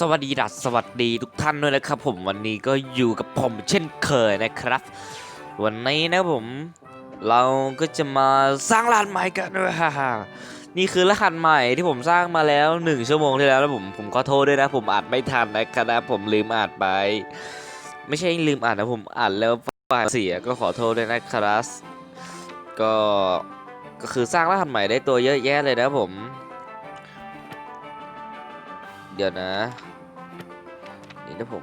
สวัสดีดัสสวัสดีทุกท่านด้วยนะครับผมวันนี้ก็อยู่กับผมเช่นเคยนะครับ วันนี้นะผม เราก็จะมาสร้างรหัสใหม่กันด้วยฮ่าฮ่านี่คือรหัสใหม่ที่ผมสร้างมาแล้วหนึ่งชั่วโมงที่แล้วแล้วผมผมขอโทษด้วยนะ ผมอัดไม่ทันนะครับผมลืมอัดไป ไม่ใช่ลืมอัดนนะผมอัดแล้วไฟล์เสียก็ขอโทษด้วยนะครับก็ก็คือสร้างรหัสใหม่ได้ตัวเยอะแยะเลยนะผม เดี๋ยวนะนี่นะผม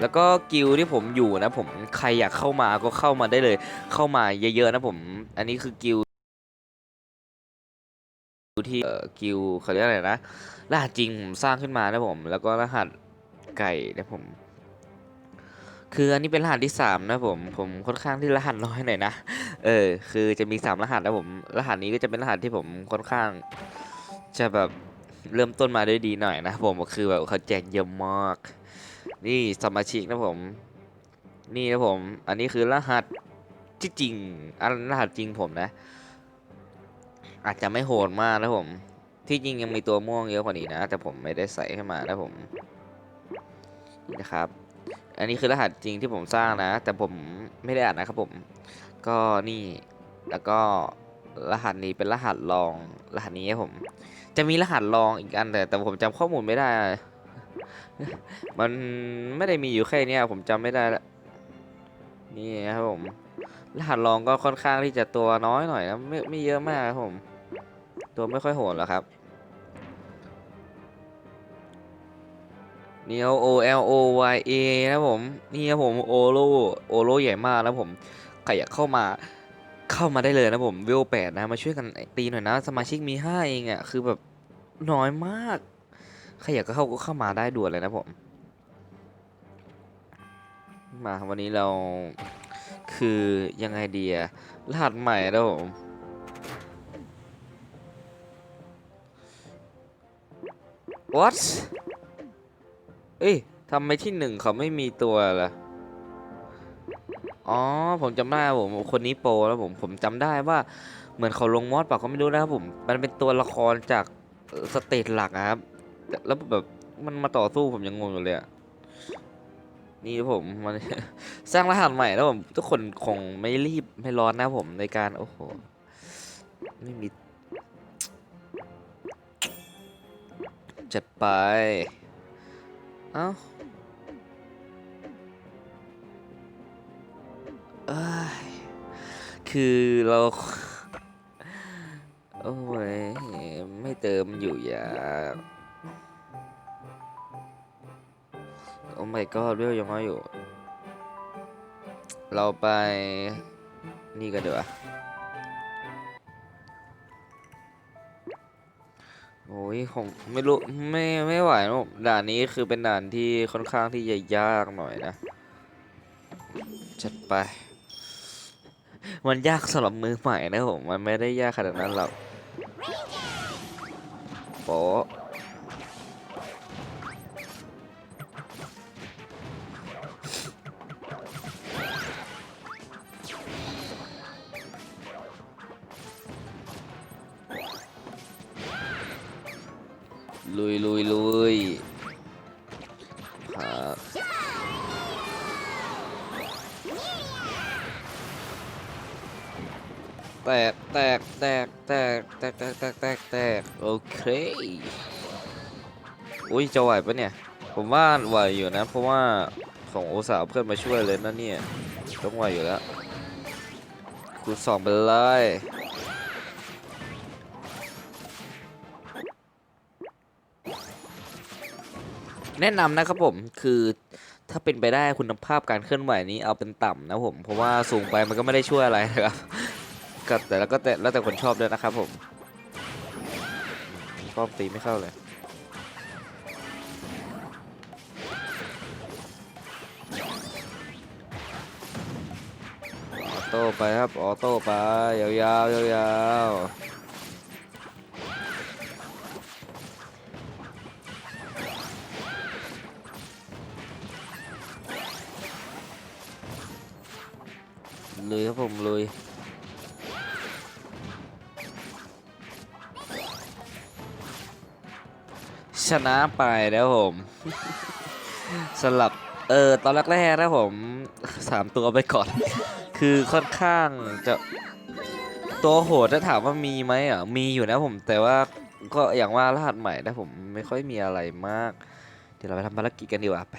แล้วก็กิลที่ผมอยู่นะผมใครอยากเข้ามาก็เข้ามาได้เลย เข้ามาเยอะๆนะผม อันนี้คือกิลที่เอ่อกิลเขาเรียกอะไรนะรหัสจริงผมสร้างขึ้นมานะผม แล้วก็รหัสไก่นะผม คืออันนี้เป็นรหัสที่สามนะผมผมค่อนข้างที่รหัสน้อยหน่อยนะเออ คือจะมีสามรหัสนะผม รหัสนี้ก็จะเป็นรหัสที่ผมค่อนข้าง จะแบบ เริ่มต้นมาด้วยดีหน่อยนะผมก็คือแบบเขาแจกเยอะมาก นี่สมาชิกนะผม นี่นะผม อันนี้คือรหัสที่จริง อันรหัสจริงผมนะ อาจจะไม่โหดมากนะผม ที่จริงยังมีตัวม่วงเยอะกว่านี้นะ แต่ผมไม่ได้ใส่ให้มานะผมนี่นะครับ อันนี้คือรหัสจริงที่ผมสร้างนะ แต่ผมไม่ได้อ่านนะครับผม ก็นี่แล้วก็ รหัสนี้เป็นรหัสรองรหัสนี้ครับผมจะมีรหัสรองอีกอันแต่แต่ผมจำข้อมูลไม่ได้ มันไม่ได้มีอยู่แค่นี้ผมจำไม่ได้ละนี่ครับผม รหัสรองก็ค่อนข้างที่จะตัวน้อยหน่อยนะไม่ไม่เยอะมากครับผม ตัวไม่ค่อยโหดหรอกครับ นี่เอา O L O Y A นะผม นี่ครับผมโอโลโอโลใหญ่มากนะผมใครอยากเข้ามา เข้ามาได้เลยนะผมวิวแปดนะ มาช่วยกันตีหน่อยนะ สมาชิกมีห้าเองอะ่ะคือแบบน้อยมาก ใครอยากก็เข้าก็เข้ามาได้ด่วนเลยนะผม มาวันนี้เราคือยังไงดีอะรหัสใหม่นะผม what เอ้ยทำไมที่หนึ่งเขาไม่มีตัวล่ะ อ๋อผมจำได้ผมคนนี้โปรแล้วผมผมจำได้ว่าเหมือนเขาลงมอดเปล่าก็ไม่รู้นะครับผมมันเป็นตัวละครจากสเตจหลักครับแต่แล้วแบบมันมาต่อสู้ผมยังงงอยู่เลยอะนี่ผมมันสร้างรหัสใหม่แล้วผมทุกคนคงไม่รีบไม่ร้อนนะผมในการโอ้โหไม่มีจัดไป เอ้า เอ้ยคือเราโอ้ยไม่เติมอยู่อย่าโอ้ my god เวลยังน้อยอยู่ เราไปนี่กันเดี๋ยวโอ้ยผมไม่รู้ไม่ไม่ไหวนะด่านนี้คือเป็นด่านที่ค่อนข้างที่จะยากหน่อยนะ จัดไป มันยากสำหรับมือใหม่นะผม มันไม่ได้ยากขนาดนั้นหรอกโปะลุยลุยลุย แตกแตกแตกแตกแตกแตกแตกแตกแตกโอเคอุ้ยจะไหวปะเนี่ย ผมว่าไหวอยู่นะ เพราะว่าของโอสาวเพื่อนมาช่วยเลยนะเนี่ยต้องไหวอยู่แล้วคูณสองไปเลยแนะนำนะครับผมคือถ้าเป็นไปได้คุณภาพการเคลื่อนไหวนี้เอาเป็นต่ำนะผม เพราะว่าสูงไปมันก็ไม่ได้ช่วยอะไรนะครับ ก็แต่แล้วก็แต่แล้วแต่คนชอบด้วยนะครับผมป้อมตีไม่เข้าเลยออโต้ไปครับออโต้ไปยาวๆยาวๆลุยครับผมลุย ชนะไปนะครับผมสลับเออตอนแรกๆนะผมสามตัวไปก่อน คือค่อนข้างจะตัวโหดถ้าถามว่ามีไหมอะมีอยู่นะผมแต่ว่าก็อย่างว่ารหัสใหม่นะผมไม่ค่อยมีอะไรมาก เดี๋ยวเราไปทำภารกิจกันดีกว่าไป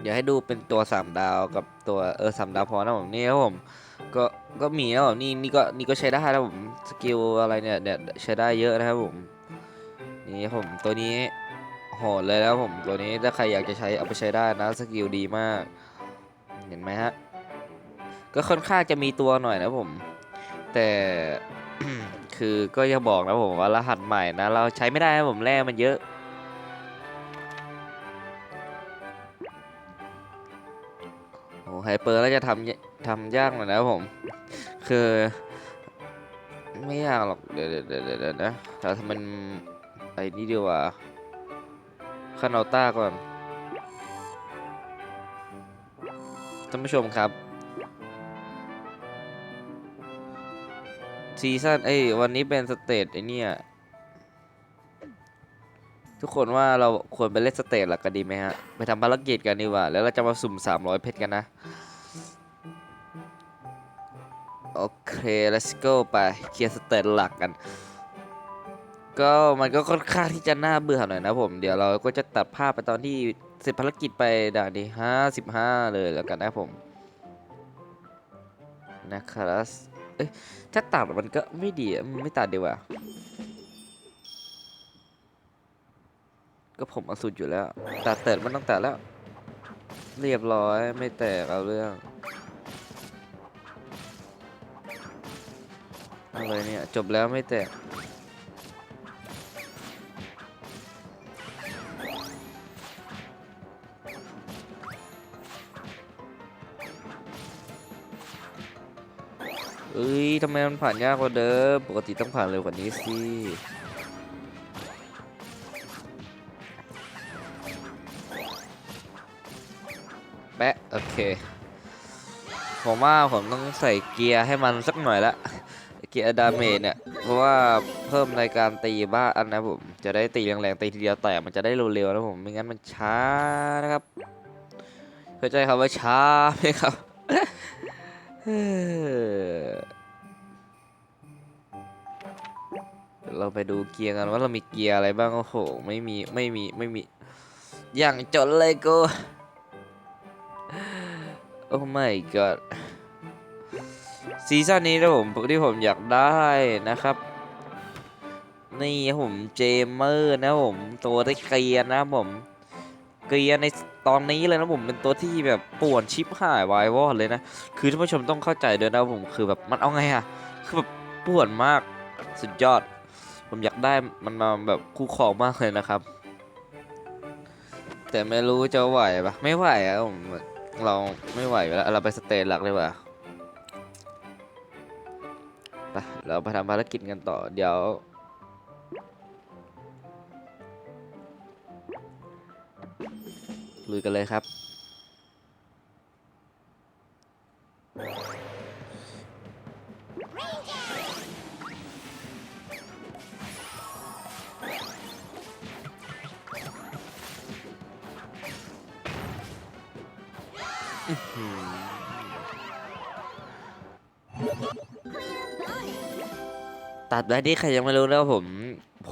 เดี๋ยวให้ดูเป็นตัวสามดาวกับตัวเออสามดาวพอนะผมนี่ครับผม ก็ก็มีนะผมนี่นี่ก็นี่ก็ใช้ได้นะผมสกิลอะไรเนี่ยเนี่ยใช้ได้เยอะนะครับผมนี่ผมตัวนี้โหดเลยนะครับผมตัวนี้ถ้าใครอยากจะใช้เอาไปใช้ได้นะสกิลดีมาก เห็นไหมฮะก็ค่อนข้างจะมีตัวหน่อยนะผม แต่คือก็อย่าบอกนะผมว่ารหัสใหม่นะ เราใช้ไม่ได้นะผมแร่มันเยอะโอ้ไฮเปอร์แล้วจะทำย ทำยากหน่อยนะครับผม คือ ไม่ยากหรอก เดี๋ยวเดี๋ยวเดี๋ยวนะเราทำมันไอ้นี่ดีกว่าคานาต้าก่อนท่านผู้ชมครับซีซั่นเอ้ยวันนี้เป็นสเตจไอเนี่ยทุกคนว่าเราควรไปเล่นสเตจหลักกันดีไหมฮะ ไปทำภารกิจกันดีกว่า แล้วเราจะมาสุ่ม 300 เพชรกันนะ โอเค let's go ไป เคลียร์สเตจหลักกัน ก็มันก็ค่อนข้างที่จะน่าเบื่อหน่อยนะผม เดี๋ยวเราก็จะตัดภาพไปตอนที่เสร็จภารกิจไปด่านที่55เลยแล้วกันนะผม นะครับเอ้ยถ้าตัดมันก็ไม่ดีไม่ตัดดีกว่า ก็ผมเอาสุดอยู่แล้ว ตัดเติดมันต้องตัดแล้ว เรียบร้อยไม่แตกเอาเรื่อง อะไรเนี่ย จบแล้วไม่แตกเอ้ยทำไมมันผ่านยากกว่าเดิม ปกติต้องผ่านเร็วกว่านี้สิแปะโอเค ผมว่าผมต้องใส่เกียร์ให้มันสักหน่อยละ เกียร์ดาเมจเนี่ย เพราะว่าเพิ่มในการตีบ้าอันนะผมจะได้ตีแรงๆตีทีเดียวแต่มันจะได้เร็วๆนะผมไม่งั้นมันช้านะครับเข้าใจคำว่าช้าไหมครับเฮ้อเดี๋ยวเราไปดูเกียร์กันว่าเรามีเกียร์อะไรบ้างโอ้โหไม่มีไม่มีไม่มี อย่างจนเลยกูโอ้ my god ซีซั่นนี้นะผมที่ผมอยากได้นะครับ นี่ผมเจมเมอร์นะผมตัวได้เกียนนะผมเกียนในตอนนี้เลยนะผมเป็นตัวที่แบบป่วนชิปหายวายวอดเลยนะ คือท่านผู้ชมต้องเข้าใจด้วยนะผมคือแบบมันเอาไงอะคือแบบป่วนมากสุดยอด ผมอยากได้มันมาแบบคู่ครองมากเลยนะครับ แต่ไม่รู้จะไหวปะไม่ไหวอะผมเราไม่ไหวแล้วเราไปสเตจหลักเลยว่ะ ไปเราไปทำภารกิจกันต่อ เดี๋ยว ลุยกันเลยครับ ตัดไว้ที่ใครยังไม่รู้แล้วผม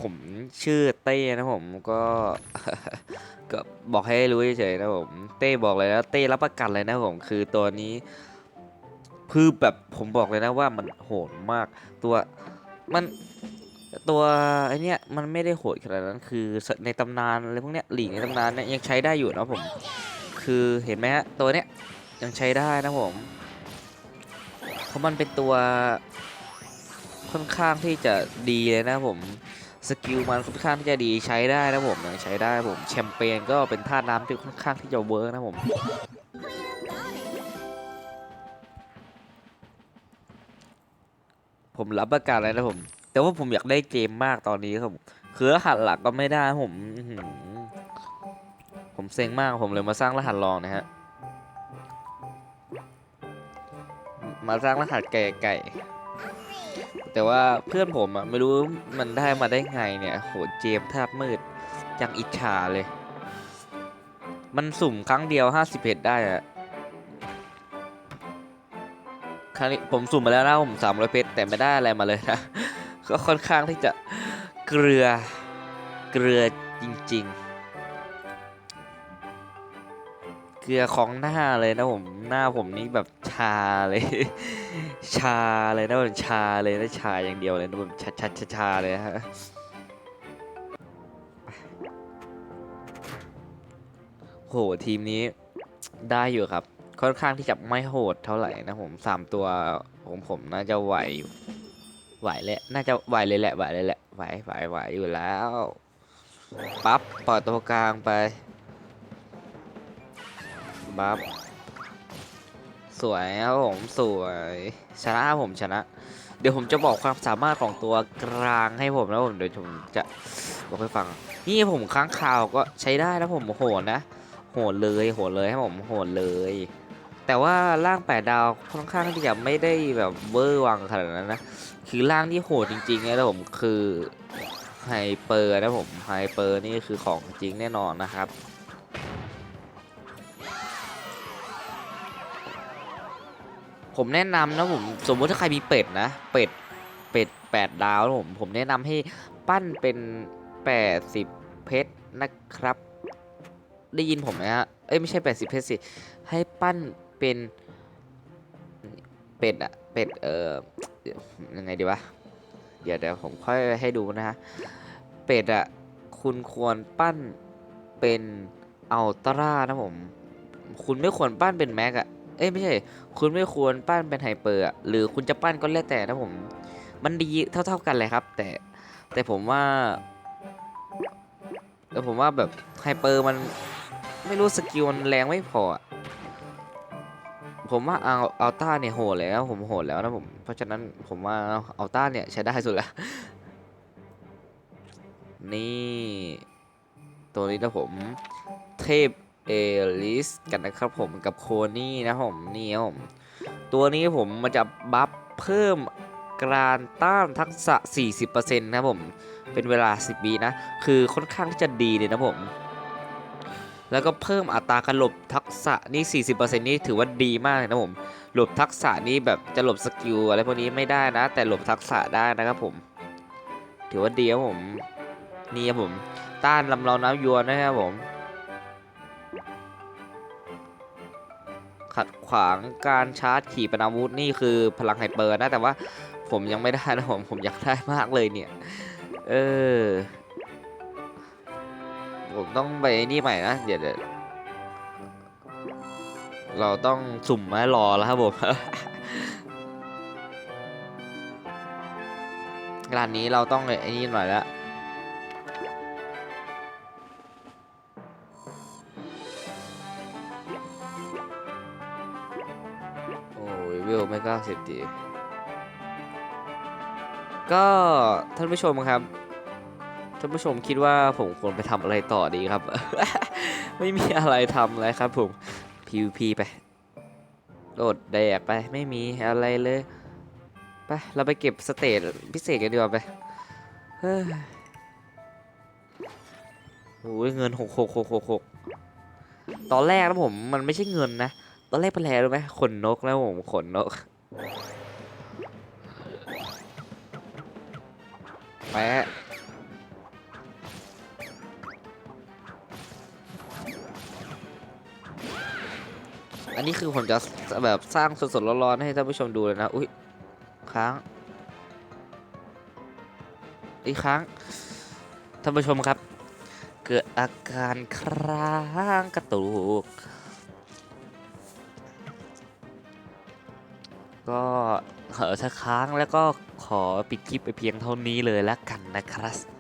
ผมชื่อเต้นะผมก็ก็บอกให้รู้เฉยๆนะผมเต้บอกเลยนะเต้รับประกันเลยนะผมคือตัวนี้คือแบบผมบอกเลยนะว่ามันโหดมาก ตัวมันตัวไอเนี้ยมันไม่ได้โหดขนาดนั้นคือในตำนานอะไรพวกเนี้ยหลีกในตำนานเนี่ยยังใช้ได้อยู่นะผม คือเห็นไหมฮะตัวเนี้ยยังใช้ได้นะผมเพราะมันเป็นตัว ค่อนข้างที่จะดีเลยนะผมสกิลมันค่อนข้างที่จะดีใช้ได้นะผมยังใช้ได้ผมแชมเปญก็เป็นท่าน้ำที่ค่อนข้างที่จะเวิร์กนะผมผมรับประกันเลยนะผม แต่ว่าผมอยากได้เกมมากตอนนี้ครับคือรหัสหลักก็ไม่ได้ผม ผมเซ็งมากผมเลยมาสร้างรหัสรองนะฮะ มาสร้างรหัสไก่ไก่ แต่ว่าเพื่อนผมอะไม่รู้มันได้มาได้ไงเนี่ยโหเจมส์แทบมืดจังอิจฉาเลย มันสุ่มครั้งเดียวห้าสิบเอ็ดได้อะครั้งนี้ผมสุ่มมาแล้วนะผมสามร้อยเพชรแต่ไม่ได้อะไรมาเลยนะ ก็ค่อนข้างที่จะเกลือเกลือจริง ๆ ลือของหน้าเลยนะผมหน้าผมนี่แบบชาเลย ชาเลยนะผมชาเลยนะชาอย่างเดียวเลยนะผมชาชาชาชาเลยฮะโหทีมนี้ได้อยู่ครับ ค่อนข้างที่จะไม่โหดเท่าไหร่นะผมสามตัวของผมน่าจะไหวอยู่ไหวแหละน่าจะไหวเลยแหละไหวเลยแหละไหวไหวไหวอยู่แล้วปั๊บปล่อยตัวกลางไป บัฟสวยครับผมสวยชนะผมชนะ เดี๋ยวผมจะบอกความสามารถของตัวกลางให้ผมแล้วผมเดี๋ยวผมจะบอกให้ฟัง นี่ผมค้างคาวก็ใช้ได้นะผมโหดนะโหดเลยโหดเลยให้ผมโหดเลย แต่ว่าร่างแปดดาวค่อนข้างที่จะไม่ได้แบบเวอร์วังขนาดนั้นนะคือร่างที่โหดจริงๆนะผมคือไฮเปอร์นะผมไฮเปอร์นี่คือของจริงแน่นอนนะครับ ผมแนะนำนะผมสมมติถ้าใครมีเป็ดนะ เป็ดเป็ดแปดดาวนะผมผมแนะนำให้ปั้นเป็นแปดสิบเพชรนะครับ ได้ยินผมไหมฮะเอ้ยไม่ใช่แปดสิบเพชรสิให้ปั้นเป็นเป็ดอะเป็ดเอ่อยวยังไงดีวะเดี๋ยวเดี๋ยวผมค่อยให้ดูนะฮะเป็ดอะคุณควรปั้นเป็นอัลตร้านะผม คุณไม่ควรปั้นเป็นแม็กอะ เอ้ยไม่ใช่ คุณไม่ควรปั้นเป็นไฮเปอร์หรือคุณจะปั้นก็แล้วแต่นะผม มันดีเท่าๆกันเลยครับ แต่แต่ผมว่า แต่ผมว่าแบบไฮเปอร์มันไม่รู้สกิลมันแรงไม่พอ ผมว่าเอาเอัลต้าเนี่ยโหดแล้ว ผมโหดแล้วนะผม เพราะฉะนั้นผมว่าเอัลต้าเนี่ยใช้ได้สุดละนี่ ตัวนี้นะผม เทพ เอลิสกันนะครับผมกับโคนี่นะผมนี่ผมตัวนี้ผมมันจะบัฟเพิ่มการต้านทักษะ 40%นะครับผม เป็นเวลา 10ปีนะ คือค่อนข้างที่จะดีเลยนะผม แล้วก็เพิ่มอัตราการหลบทักษะนี่ 40%นี่ถือว่าดีมากเลยนะผม หลบทักษะนี่แบบจะหลบสกิลอะไรพวกนี้ไม่ได้นะ แต่หลบทักษะได้นะครับผม ถือว่าดีครับผม นี่ครับผม ต้านลำเราน้ำยวนนะครับผม ขวางการชาร์จขี่ปนาวุธนี่คือพลังไฮเปอร์นะ แต่ว่าผมยังไม่ได้นะผมผมอยากได้มากเลยเนี่ย เออ ผมต้องไปนี่ใหม่นะ เดี๋ยวเดี๋ยวเราต้องสุ่มมารอแล้วครับผมร้านนี้เราต้องไอ้นี่หน่อยละ ไม่กล้าสิบดี ก็ท่านผู้ชมครับ ท่านผู้ชมคิดว่าผมควรไปทำอะไรต่อดีครับ ไม่มีอะไรทำเลยครับผม PVP ไปโดดแดกไปไม่มีอะไรเลยไปเราไปเก็บสเตจพิเศษกันดีกว่าไปเฮ้ยโอ้ยเงินหกหกหกหกหกตอนแรกนะผมมันไม่ใช่เงินนะ ตอนแรกเป็นอะไรรู้ไหมขนนกนะผมขนนก แปะอันนี้คือผมจะแบบสร้างสดๆร้อนๆให้ท่านผู้ชมดูเลยนะ อุ้ยค้างอีกครั้งท่านผู้ชมครับ เกิดอาการคร้างกระตุก ก็เออถ้าค้างแล้วก็ขอปิดคลิปไปเพียงเท่านี้เลยแล้วกันนะครับ